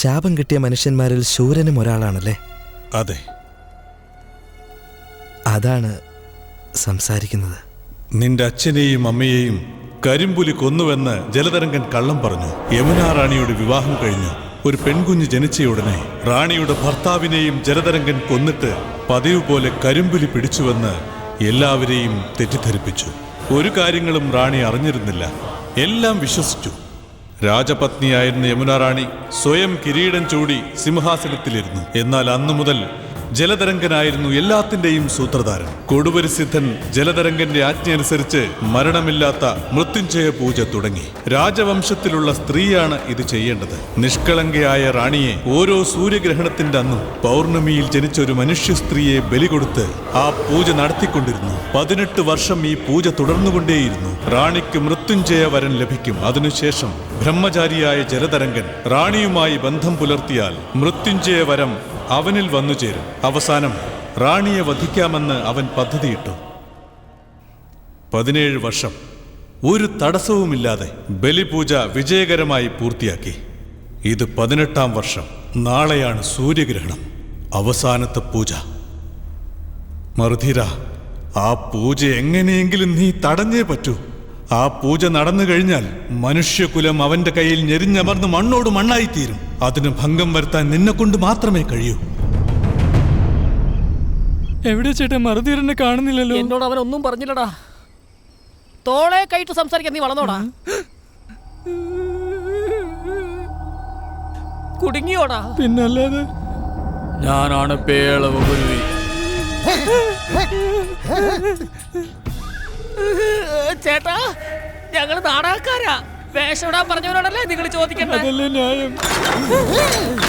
ശാപം കിട്ടിയ മനുഷ്യന്മാരിൽ ശൂരനും ഒരാളാണല്ലേ? അതെ. അതാണ് സംസാരിക്കുന്നത്. നിന്റെ അച്ഛനെയും അമ്മയെയും കരിമ്പുലി കൊന്നുവെന്ന് ജലതരംഗൻ കള്ളം പറഞ്ഞു. യമുന റാണിയുടെ വിവാഹം കഴിഞ്ഞു. ഒരു പെൺകുഞ്ഞ് ജനിച്ചയുടനെ റാണിയുടെ ഭർത്താവിനെയും ജലതരംഗൻ കൊന്നിട്ട് പതിവ് പോലെ കരിമ്പുലി പിടിച്ചുവെന്ന് എല്ലാവരെയും തെറ്റിദ്ധരിപ്പിച്ചു. ഒരു കാര്യങ്ങളും റാണി അറിഞ്ഞിരുന്നില്ല. എല്ലാം വിശ്വസിച്ചു. രാജപത്നിയായിരുന്ന യമുന റാണി സ്വയം കിരീടം ചൂടി സിംഹാസനത്തിലിരുന്നു. എന്നാൽ അന്നു മുതൽ ജലതരംഗനായിരുന്നു എല്ലാത്തിന്റെയും സൂത്രധാരൻ. കൊടുവരിസിദ്ധൻ ജലതരംഗന്റെ ആജ്ഞയനുസരിച്ച് മരണമില്ലാത്ത മൃത്യുഞ്ജയ പൂജ തുടങ്ങി. രാജവംശത്തിലുള്ള സ്ത്രീയാണ് ഇത് ചെയ്യേണ്ടത്. നിഷ്കളങ്കയായ റാണിയെ ഓരോ സൂര്യഗ്രഹണത്തിന്റെ അന്നും പൗർണമിയിൽ ജനിച്ച ഒരു മനുഷ്യ സ്ത്രീയെ ബലി കൊടുത്ത് ആ പൂജ നടത്തിക്കൊണ്ടിരുന്നു. പതിനെട്ട് വർഷം ഈ പൂജ തുടർന്നുകൊണ്ടേയിരുന്നു. റാണിക്ക് മൃത്യുഞ്ജയ വരൻ ലഭിക്കും. അതിനുശേഷം ബ്രഹ്മചാരിയായ ജലതരംഗൻ റാണിയുമായി ബന്ധം പുലർത്തിയാൽ മൃത്യുഞ്ജയ വരം അവനിൽ വന്നു ചേരും. അവസാനം റാണിയെ വധിക്കാമെന്ന് അവൻ പദ്ധതിയിട്ടു. പതിനേഴ് വർഷം. ഒരു തടസ്സവുമില്ലാതെ ബലിപൂജ വിജയകരമായി പൂർത്തിയാക്കി. ഇത് പതിനെട്ടാം വർഷം. നാളെയാണ് സൂര്യഗ്രഹണം. അവസാനത്തെ പൂജ. മറുധീര ആ പൂജ എങ്ങനെയെങ്കിലും നീ തടഞ്ഞേ പറ്റൂ. ആ പൂജ നടന്നു കഴിഞ്ഞാൽ മനുഷ്യകുലം അവന്റെ കയ്യിൽ ഞെരിഞ്ഞമർന്ന് മണ്ണോട് മണ്ണായിത്തീരും. അതിന് ഭംഗം വരുത്താൻ നിന്നെ കൊണ്ട് മാത്രമേ കഴിയൂ. എവിടെ ചേട്ടൻ മറുതീരനെ കാണുന്നില്ലല്ലോ? എന്നോട് അവൻ ഒന്നും പറഞ്ഞില്ലടാ. തോളെ കൈട്ട് സംസാരിക്കാൻ നീ വളർന്നോടാ. കുടുങ്ങിയോടാ. പിന്നല്ലാതെ ഞാനാണ് പേളവ് ചേട്ടാ ഞങ്ങൾ നാടകക്കാരാ. ഇടാൻ പറഞ്ഞവരോടല്ലേ നിങ്ങൾ ചോദിക്കണ്ടേ?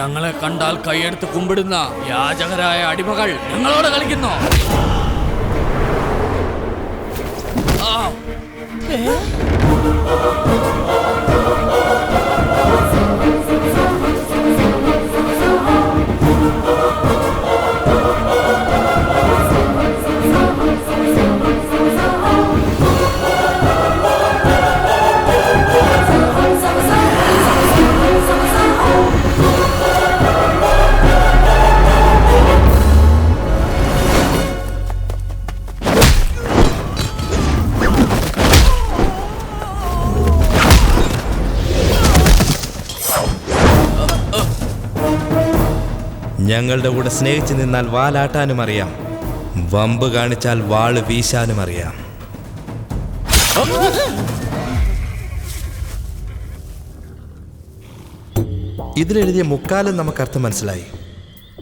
ഞങ്ങളെ കണ്ടാൽ കൈയെടുത്ത് കുമ്പിടുന്ന യാചകരായ അടിമകൾ ഞങ്ങളോട് കളിക്കുന്നു. ആ, ഞങ്ങളുടെ കൂടെ സ്നേഹിച്ചു നിന്നാൽ വാലാട്ടാനും അറിയാം. വമ്പ് കാണിച്ചാൽ വാൾ വീശാനും അറിയാം. ഇതിലെഴുതിയ മുക്കാലം നമുക്ക് അർത്ഥം മനസ്സിലായി.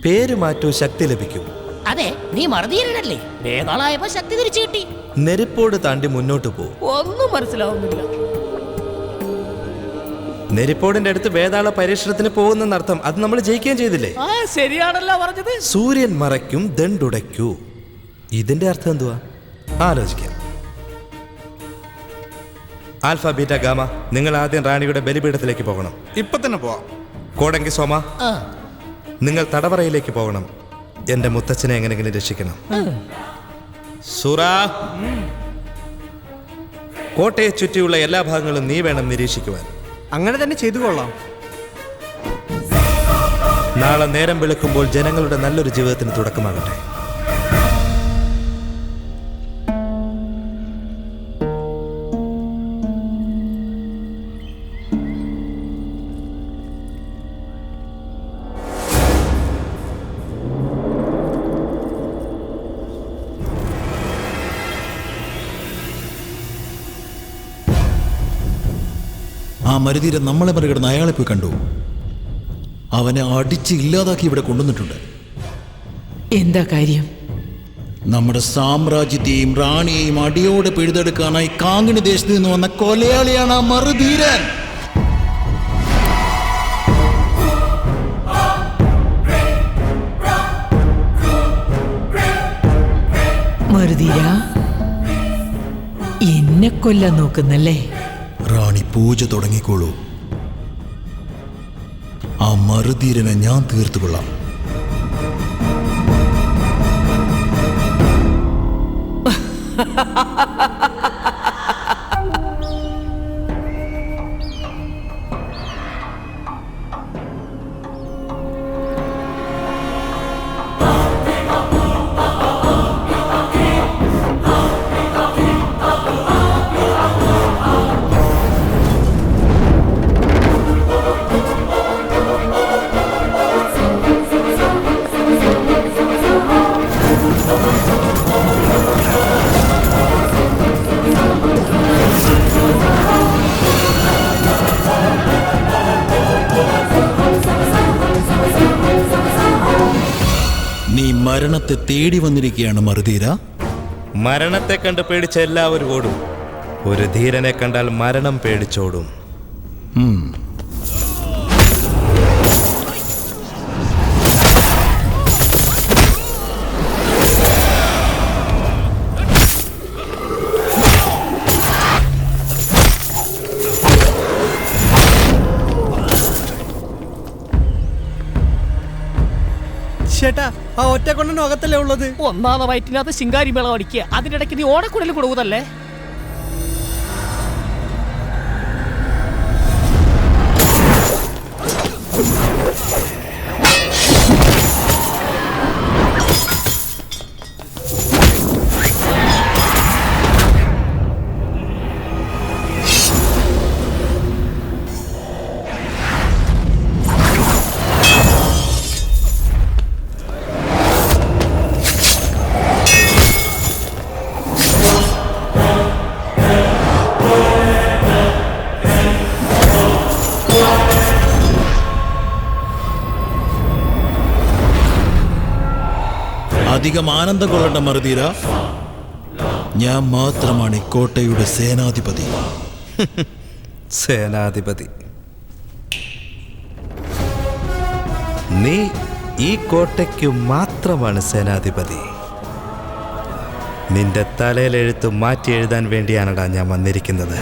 പേര് മാറ്റൂ ശക്തി ലഭിക്കും. അതെ നീ മറുതീരനല്ലേ? വേതാളായപ്പോ ശക്തി തിരിച്ചു കിട്ടി. നെരുപ്പോട് താണ്ടി മുന്നോട്ട് പോകും ഒന്നും മനസ്സിലാവുന്നില്ല. നെരിപ്പോടിന്റെ അടുത്ത് വേതാള പരീക്ഷണത്തിന് പോകുന്നെന്നർത്ഥം അത് നമ്മൾ ജയിക്കുകയും ചെയ്തില്ലേ? ആ ശരിയാണല്ലോ പറഞ്ഞത്. സൂര്യൻ മറയ്ക്കും ദണ്ടുടയ്ക്കൂ ഇതിന്റെ അർത്ഥം എന്തുവാ? ആലോചിക്കാം. ആൽഫ ബീറ്റ ഗാമ നിങ്ങൾ ആദ്യം റാണിയുടെ ബലിപീഠത്തിലേക്ക് പോകണം. ഇപ്പൊ തന്നെ പോവാം. കോടങ്കി സോമ ആ. നിങ്ങൾ തടവറയിലേക്ക് പോകണം. എന്റെ മുത്തച്ഛനെ എങ്ങനെയെങ്കിലും രക്ഷിക്കണം. സുറ കോട്ടയെ ചുറ്റിയുള്ള എല്ലാ ഭാഗങ്ങളും നീ വേണം നിരീക്ഷിക്കുവാൻ. അങ്ങനെ തന്നെ ചെയ്തു കൊള്ളാം. നാളെ നേരം വെളുക്കുമ്പോൾ ജനങ്ങളുടെ നല്ലൊരു ജീവിതത്തിന് തുടക്കമാകട്ടെ. ആ മരുതീരൻ നമ്മളെ മറികടന്ന് അയാളെ പോയി കണ്ടു. അവനെ അടിച്ച് ഇല്ലാതാക്കി ഇവിടെ കൊണ്ടുവന്നിട്ടുണ്ട്. എന്താ കാര്യം? നമ്മുടെ സാമ്രാജ്യത്തെയും റാണിയെയും അടിയോടെ പിഴുതെടുക്കാനായി കാങ്ങിണി ദേശത്ത് നിന്ന് വന്ന കൊലയാളിയാണ് ആ മറുധീരൻ. മറുതീര എന്നെ കൊല്ലാൻ നോക്കുന്നല്ലേ? പൂജ തുടങ്ങിക്കോളൂ. ആ മറുധീരനെ ഞാൻ തീർത്തുകൊള്ളാം. നീ മരണത്തെ തേടി വന്നിരിക്കുകയാണ് മറുധീര. മരണത്തെ കണ്ട് പേടിച്ച എല്ലാവരും ഓടും. ഒരു ധീരനെ കണ്ടാൽ മരണം പേടിച്ചോടും. ചേട്ടാ ആ ഒറ്റ കൊണ്ടൻ അകത്തല്ലേ ഉള്ളത്? ഒന്നാമത് വയറ്റിനകത്ത് ശിങ്കാരി മേളം അടിക്കുക. അതിനിടയ്ക്ക് നീ ഓടക്കുടലിൽ കൊടുക്കുന്നല്ലേ അധികം ആനന്ദം കൊള്ളേണ്ട മറുതീര. ഞാൻ മാത്രമാണ് ഈ കോട്ടയുടെ സേനാധിപതി. സേനാധിപതി. നീ ഈ കോട്ടയ്ക്കു മാത്രമാണ് സേനാധിപതി. നിന്റെ തലയിലെഴുത്ത് മാറ്റി എഴുതാൻ വേണ്ടിയാണടാ ഞാൻ വന്നിരിക്കുന്നത്.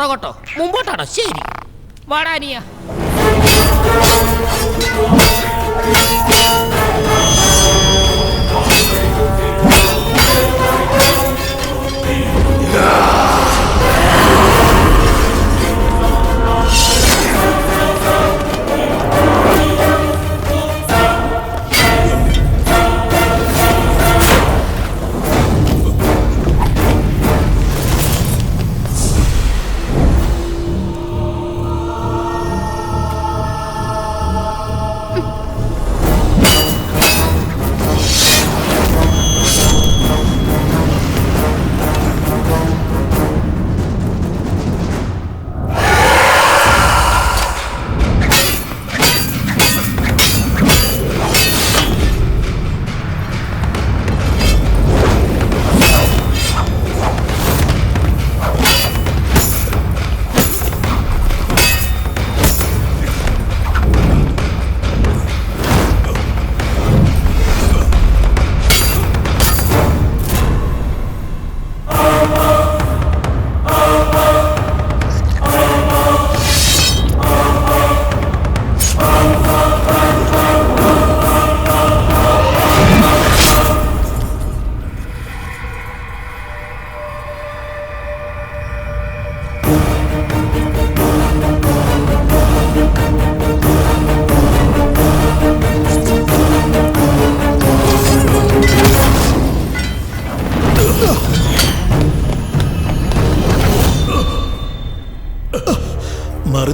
പുറകോട്ടോ? മുമ്പോട്ടാണോ? ശരി. വാടാനിയ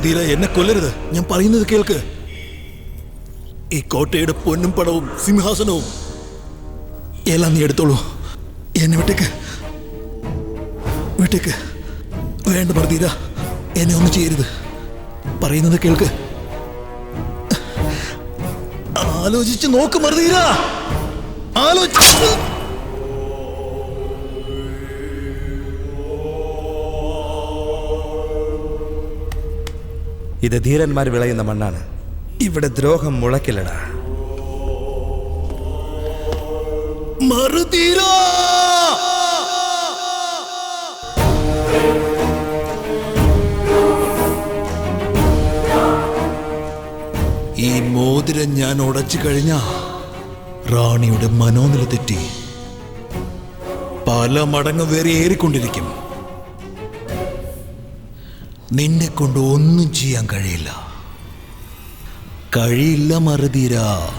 മറുതീര എന്നെ കൊല്ലരുത്. ഞാൻ പറയുന്നത് കേൾക്ക്. ഈ കോട്ടയുടെ പൊന്നും പടവും സിംഹാസനവും എല്ലാം നീ എടുത്തോളൂ. എന്നെ വിട്ടേക്ക്. വിട്ടേക്ക്. വേണ്ട മറുതീര എന്നെ ഒന്ന് ചെയ്യരുത്. പറയുന്നത് കേൾക്ക്. ആലോചിച്ച് നോക്ക് മറുതീരാ ആലോചിച്ച് ഇത് ധീരന്മാർ വിളയുന്ന മണ്ണാണ്. ഇവിടെ ദ്രോഹം മുളക്കില്ലടാ ഈ മോതിരം ഞാൻ ഉടച്ചു കഴിഞ്ഞ റാണിയുടെ മനോനില തെറ്റി. പല മടങ്ങ് വേറെ ഏറിക്കൊണ്ടിരിക്കും നിന്നെ കൊണ്ട് ഒന്നും ചെയ്യാൻ കഴിയില്ല. കഴിയില്ല മറുതീരാ.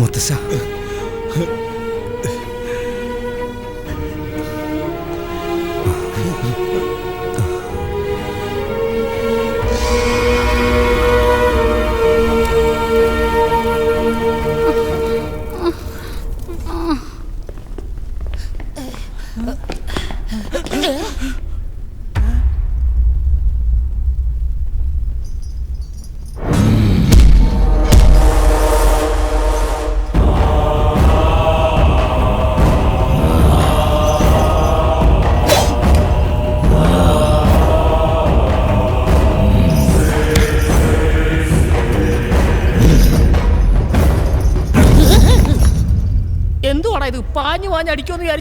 മുത്തശ്ശ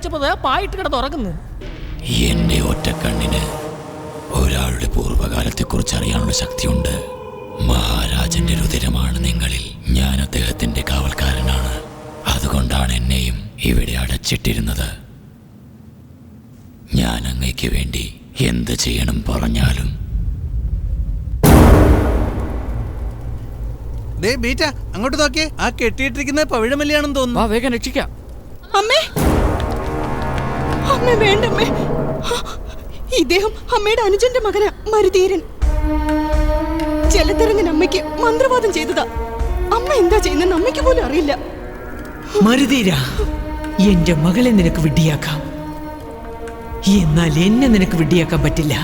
ദേ പായിട്ട് കിടന്ന് ഉറങ്ങുന്നു. എന്റെ ഒറ്റക്കണ്ണിന് ഒരാളുടെ പൂർവകാലത്തെക്കുറിച്ച് അറിയാനുള്ള ശക്തിയുണ്ട്. മഹാരാജന്റെ രുതിരമാണ് നിങ്ങളിൽ. ഞാൻ അദ്ദേഹത്തിന്റെ കാവൽക്കാരനാണ്. അതുകൊണ്ടാണ് എന്നെയും ഇവിടെ അടച്ചിട്ടിരുന്നത്. ഞാൻ അങ്ങയ്ക്ക് വേണ്ടി എന്ത് ചെയ്യണം പറഞ്ഞാലും. അങ്ങോട്ട് നോക്കിയേ. ആ കെട്ടിയിട്ടിരിക്കുന്ന പവിഴമല്ലിയാണെന്ന് തോന്നുന്നു. വേഗം രക്ഷിക്കാം. അമ്മേ അമ്മേ വേണ്ടമ്മേ. ഇദ്ദേഹം അമ്മയുടെ അനുജന്റെ മകനാ മരുതീരൻ. ജലതരംഗൻ അമ്മയ്ക്ക് മന്ത്രവാദം ചെയ്തതാ. അമ്മ എന്താ ചെയ്യുന്നെന്ന് അമ്മയ്ക്ക് പോലും അറിയില്ല. മരുതീര എന്റെ മകളെ നിനക്ക് വിഡ്ഡിയാക്കാം എന്നാൽ എന്നെ നിനക്ക് വിഡ്ഡിയാക്കാൻ പറ്റില്ല.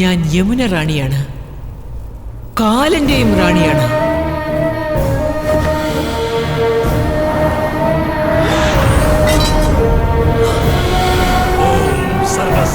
ഞാൻ യമുന റാണിയാണ്. കാലന്റെയും റാണിയാണ്.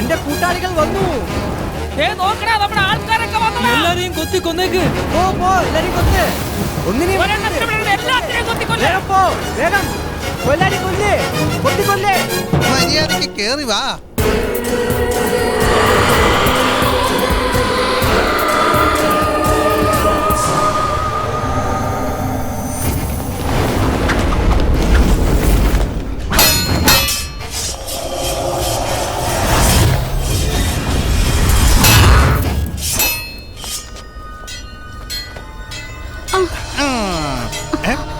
എന്റെ കൂട്ടാളികൾ വന്നു. നോക്കടാ നമ്മുടെ ആൾക്കാരൊക്കെ എല്ലാരെയും കൊത്തി കൊന്നേക്ക്. പോ പോ എല്ലാരെയും കൊത്ത് ഒന്നിനെയും വേഗം പോ വേഗം. കൊല്ലാടി കൊല്ലേ. കൊത്തിക്കൊല്ലേ മര്യാദയ്ക്ക് കേറി വാ.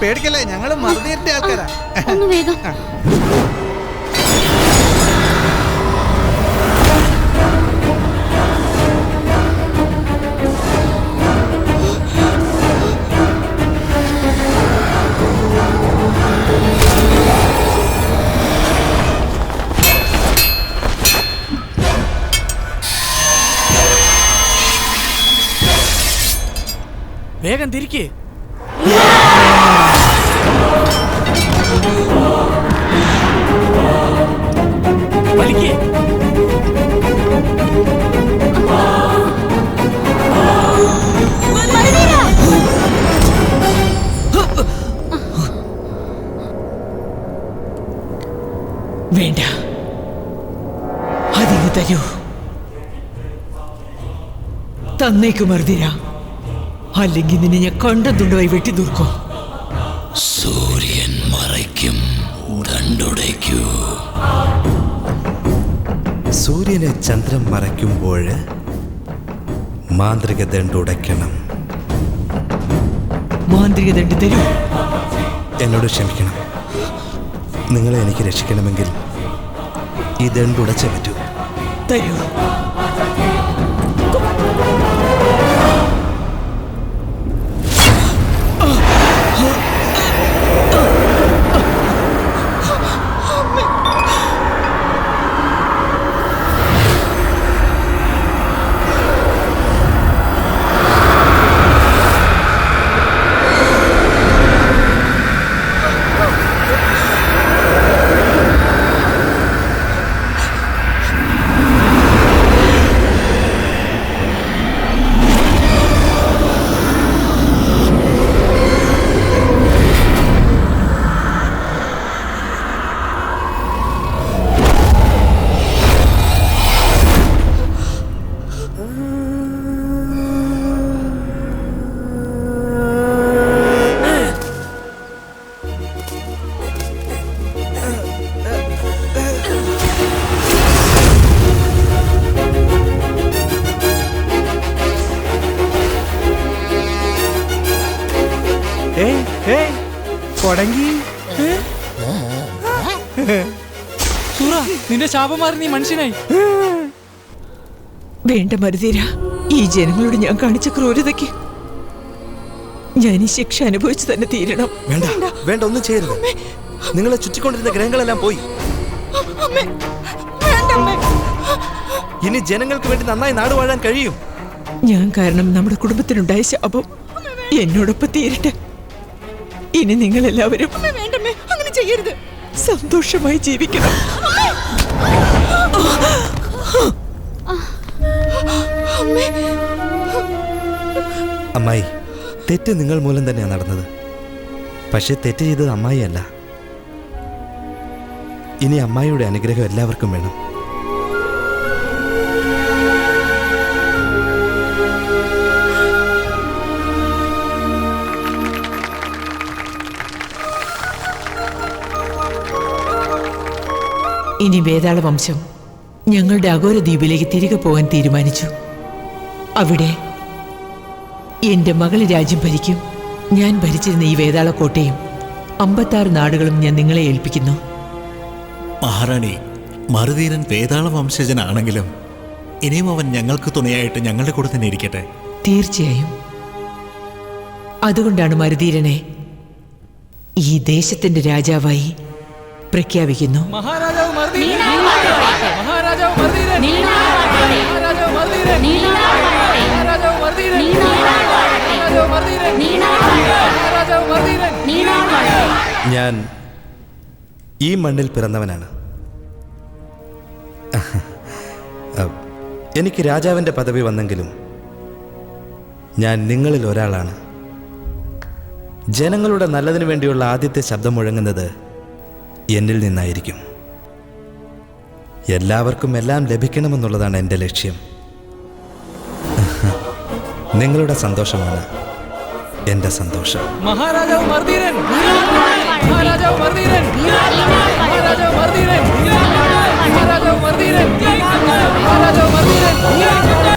പേടിക്കല്ലേ? ഞങ്ങൾ മറുതീരിന്റെ ആൾക്കാരാ. ഒന്ന് വേഗം. വേഗം തിരിക്ക്. വേണ്ട. അതിന് തരൂ. തന്നേക്ക് മറുതിര അല്ലെങ്കിൽ നിന്നെ ഞാൻ കണ്ടതുണ്ടുമായി വെട്ടി തീർക്കും ദണ്ടുടയ്ക്കൂ സൂര്യനെ ചന്ദ്രൻ മറയ്ക്കുമ്പോൾ മാന്ത്രിക ദണ്ടുടയ്ക്കണം മാന്ത്രിക ദണ്ട് തരൂ. എന്നോട് ക്ഷമിക്കണം. നിങ്ങളെ എനിക്ക് രക്ഷിക്കണമെങ്കിൽ ഈ ദണ്ടുടച്ചേ പറ്റൂ. തരൂ. നിന്റെ ശാപം മാറി നീ മനുഷ്യനായി. വേണ്ട മരുതീര. ഈ ജനങ്ങളോട് ഞാൻ കാണിച്ച ക്രൂരതയ്ക്ക് ഞാൻ ഈ ശിക്ഷ അനുഭവിച്ചു തന്നെ തീരണം. വേണ്ട വേണ്ട. ഒന്നും ചെയ്യരുത്. നിങ്ങളെ ചുറ്റിക്കൊണ്ടിരുന്ന ഗ്രഹങ്ങളെല്ലാം പോയി. അമ്മേ. വേണ്ട അമ്മേ. ഇനി ജനങ്ങൾക്ക് വേണ്ടി നന്നായി നാട് വാഴാൻ കഴിയും. ഞാൻ കാരണം നമ്മുടെ കുടുംബത്തിനുണ്ടായ ശാപം എന്നോടൊപ്പം തീരട്ടെ. ഇനി നിങ്ങൾ എല്ലാവരും അമ്മേ. അങ്ങനെ ചെയ്യരുത്. സന്തോഷമായി ജീവിക്കണം. അമ്മായി തെറ്റ് നിങ്ങൾ മൂലം തന്നെയാണ് നടന്നത്. പക്ഷെ തെറ്റ് ചെയ്തത് അമ്മായിയല്ല ഇനി അമ്മായിയുടെ അനുഗ്രഹം എല്ലാവർക്കും വേണം. ഇനി വേതാള വംശം ഞങ്ങളുടെ അഘോര ദ്വീപിലേക്ക് തിരികെ പോകാൻ തീരുമാനിച്ചു. അവിടെ എന്റെ മകൾ രാജ്യം ഭരിക്കും. ഞാൻ ഭരിച്ചിരുന്ന ഈ വേതാള കോട്ടയും അമ്പത്താറ് നാടുകളും ഞാൻ നിങ്ങളെ ഏൽപ്പിക്കുന്നു. മഹാറാണി മറുതീരൻ വേതാള വംശജനാണെങ്കിലും ഇനിയും അവൻ ഞങ്ങൾക്ക് തുണയായിട്ട് ഞങ്ങളുടെ കൂടെ തന്നെ ഇരിക്കട്ടെ. തീർച്ചയായും. അതുകൊണ്ടാണ് മരുധീരനെ ഈ ദേശത്തിന്റെ രാജാവായി പ്രഖ്യാപിക്കുന്നു. മഹാരാജാവ് മഹാരാജാവ് ഞാൻ ഈ മണ്ണിൽ പിറന്നവനാണ്. എനിക്ക് രാജാവിന്റെ പദവി വന്നെങ്കിലും ഞാൻ നിങ്ങളിൽ ഒരാളാണ്. ജനങ്ങളുടെ നല്ലതിനു വേണ്ടിയുള്ള ആദ്യത്തെ ശബ്ദം മുഴങ്ങുന്നത് എന്നിൽ നിന്നായിരിക്കും. എല്ലാവർക്കും എല്ലാം ലഭിക്കണമെന്നുള്ളതാണ് എന്റെ ലക്ഷ്യം. നിങ്ങളുടെ സന്തോഷമാണ് എന്റെ സന്തോഷം. മഹാരാജാവ് മർദീരൻ. മഹാരാജാവ് മർദീരൻ. മഹാരാജാവ് മർദീരൻ. മഹാരാജാവ് മർദീരൻ. മഹാരാജാവ് മർദീരൻ.